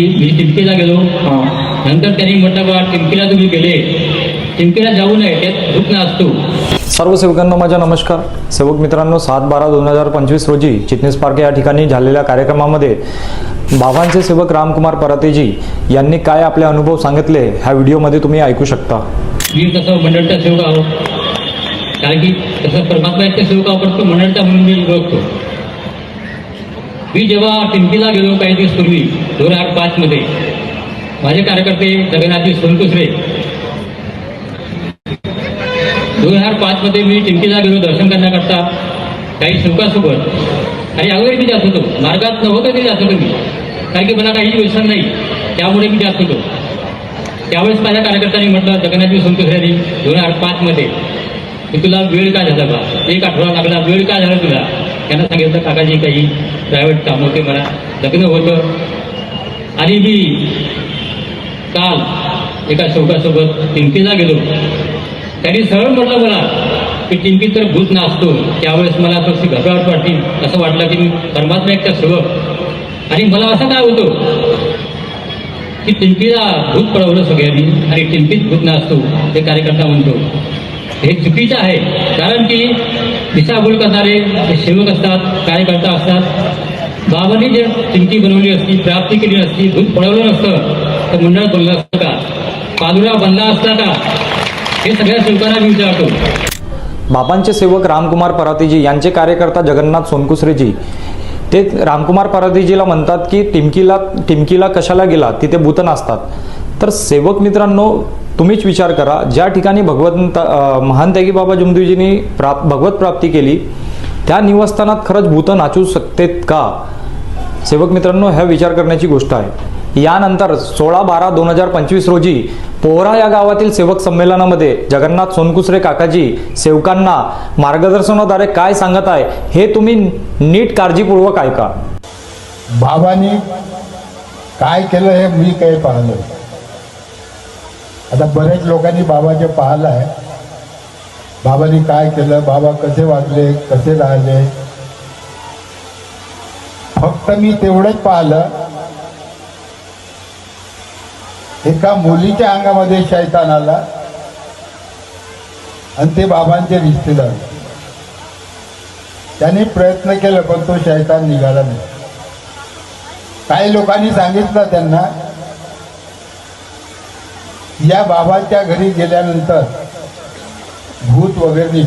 मी टिमकीला गेलो. नंतर त्यांनी म्हटलं बा टिमकीला तुम्ही गेले. टिमकीला जाऊ नये त्यात दुखणं असतो सर्व सेवकांना माझा नमस्कार. सेवक मित्रांनो सात बारा दोन हजार पंचवीस रोजी चिटणीस पार्क या ठिकाणी झालेल्या कार्यक्रमामध्ये बाबांचे सेवक रामकुमार परातेजी यांनी काय आपले अनुभव सांगितले ह्या व्हिडिओमध्ये तुम्ही ऐकू शकता. मी तसं मंडळचा सेवक आहो. कारण की तसं परमात्म्याच्या सेवक आपण तो मंडळचा म्हणून मी ओळखतो. मी जेव्हा टिंकीला गेलो काही दिवस पूर्वी दोन हजार पाचमध्ये माझे कार्यकर्ते जगन्नाथजी सोनकुसरे. दोन हजार पाचमध्ये मी टिंकीला गेलो दर्शन करण्याकरता काही सुखासोबत. आणि अगोदर मी जात होतो. मार्गात नव्हतं तरी जात होतो मी. कारण की मला काही व्यसन नाही. त्यामुळे मी जात होतो. त्यावेळेस माझ्या कार्यकर्त्यांनी म्हटलं जगन्नाथजी सोनकुसऱ्यांनी दोन हजार पाचमध्ये की तुला वेळ का झाला बा? एक आठवडा लागला वेळ का झाला तुला? त्यांना सांगितलं काकाजी काही प्रायव्हेट काम होते मला लग्न होतं. आणि मी काल एका चौकासोबत टिंकीला गेलो. त्यांनी सरळ म्हटलं मला की टिमकीत तर भूत नाचतो त्यावेळेस मला थोडीशी घबराट वाटली. असं वाटलं की मी परमात्मा एकटा सेवक आणि मला असं काय होतं की टिंकीला भूत पळवलं सगळ्यांनी आणि टिंकीत भूत नाचतो. हे कार्यकर्ता म्हणतो. हे चुकीचं आहे. कारण की दिशाभूल करणारे जे सेवक असतात कार्यकर्ता असतात बाबांनी जे टिमकी बनवली असती प्राप्ती केली असती दूध पळवलं नसतं तर मंडळ बनलं असतं का? पादुरा बनला असता का? हे सगळ्या सेवकांना मी विचारतो. बाबांचे सेवक रामकुमार परातीजी यांचे कार्यकर्ता जगन्नाथ सोनकुसरेजी. ते रामकुमार परातीजीला म्हणतात की टिमकीला टिमकीला कशाला गेला? तिथे भूतन नसतात तर सेवक मित्रांनो तुम्हीच विचार करा. ज्या ठिकाणी भगवंत महान त्यागी बाबा जुमदेवजींनी प्राप भगवत प्राप्ती केली त्या निवासस्थानात खरंच भूत नाचू शकतेत का? सेवक मित्रांनो ह्या विचार करण्याची गोष्ट आहे. यानंतर सोळा बारा दोन हजार पंचवीस रोजी पोहरा या गावातील सेवक संमेलनामध्ये जगन्नाथ सोनकुसरे काकाजी सेवकांना मार्गदर्शनाद्वारे काय सांगत आहे हे तुम्ही नीट काळजीपूर्वक ऐका. बाबांनी काय केलं हे मी काही पाहिलं आता बरेच लोकांनी बाबाचे पाहिलं आहे बाबांनी काय केलं बाबा कसे वागले कसे राहिले? फक्त मी तेवढंच पाहिलं एका मुलीच्या अंगामध्ये शैतान आला आणि ते बाबांचे रिश्तेदार. त्यांनी प्रयत्न केला पण तो शैतान निघाला नाही. काही लोकांनी सांगितलं त्यांना या बाबांच्या घरी गेल्यानंतर भूत वगैरे निघ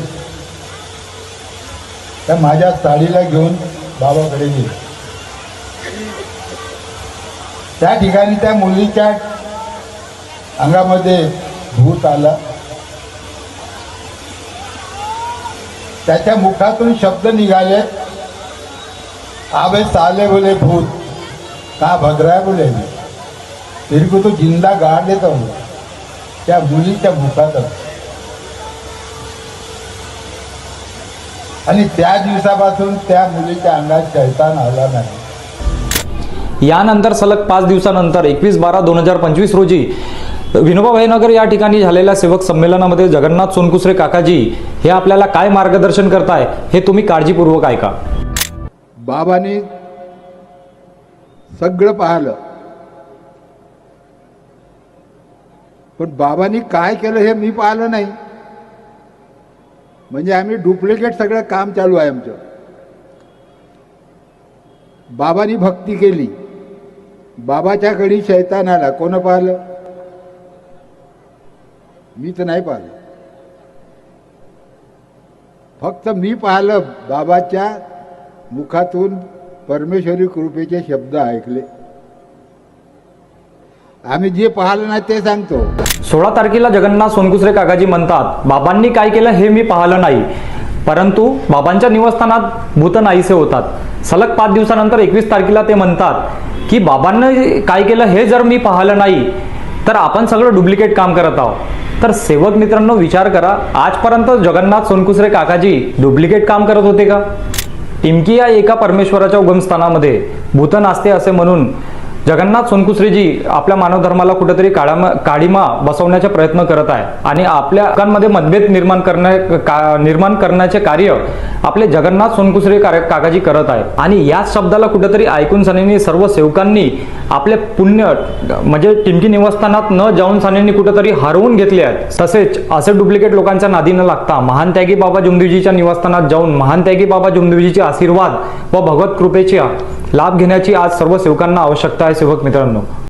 तर माझ्या साडीला घेऊन बाबाकडे गेले. त्या ठिकाणी त्या मुलीच्या अंगामध्ये भूत आला. त्याच्या मुखातून शब्द निघाले आबे साले बोले भूत का भद्राय बोले? तेरे को तो जिंदा गाड़ देता हूँ. त्या मुलीच्या मुखात आणि त्या दिवसापासून त्या मुलीच्या अंगात शैतान आला नाही. यानंतर सलग पाच दिवसानंतर एकवीस बारा दोन हजार पंचवीस रोजी विनोबा भाईनगर या ठिकाणी झालेल्या सेवक संमेलनामध्ये जगन्नाथ सोनकुसरे काकाजी हे आपल्याला काय मार्गदर्शन करताय हे तुम्ही काळजीपूर्वक ऐका. बाबाने सगळं पाहिलं. पण बाबांनी काय केलं हे मी पाहिलं नाही. म्हणजे आम्ही डुप्लिकेट सगळं काम चालू आहे आमचं. बाबांनी भक्ती केली. बाबाच्या कडी शैतान आला. कोण पाहिलं? मी तर नाही पाहिलं. फक्त मी पाहिलं बाबाच्या मुखातून परमेश्वरी कृपेचे शब्द ऐकले. आम्ही जे पाहिलं ना ते सांगतो. सोळा तारखेला जगन्नाथ सोनकुसरे काकाजी म्हणतात बाबांनी काय केलं हे मी पाहिलं नाही. परंतु बाबांच्या निवासस्थानात भूत नाहीसे होतात. सलग पाच दिवसानंतर एकवीस तारखेला ते म्हणतात की बाबांनी काय केलं हे जर मी पाहिलं नाही तर आपण सगळं डुप्लिकेट काम करत आहोत. तर सेवक मित्रांनो विचार करा आजपर्यंत जगन्नाथ सोनकुसरे काकाजी डुप्लिकेट काम करत होते का? टिमकी या एका परमेश्वराच्या उगमस्थानामध्ये भूत नाचते असे म्हणून जगन्नाथ सोनकुसरीजी आपल्या मानव धर्माला कुठेतरी काळामा काळीमा बसवण्याचा प्रयत्न करत आहे. आणि आपल्या लोकांमध्ये मतभेद निर्माण करण्या का, निर्माण करण्याचे कार्य आपले जगन्नाथ सोनकुसरे कार्य काकाजी करत आहे आणि याच शब्दाला कुठेतरी ऐकून सनेनी सर्व सेवकांनी आपले पुण्य म्हणजे टिमकी निवासस्थानात न जाऊन सनेनी कुठेतरी हरवून घेतले आहेत. तसेच असे डुप्लिकेट लोकांच्या नादी न लागता महान त्यागी बाबा जुमदेवजीच्या निवासस्थानात जाऊन महान त्यागी बाबा जुमदेवजीचे आशीर्वाद व भगवत कृपेच्या लाभ घेण्याची आज सर्व सेवकांना आवश्यकता आहे सेवक मित्रांनो.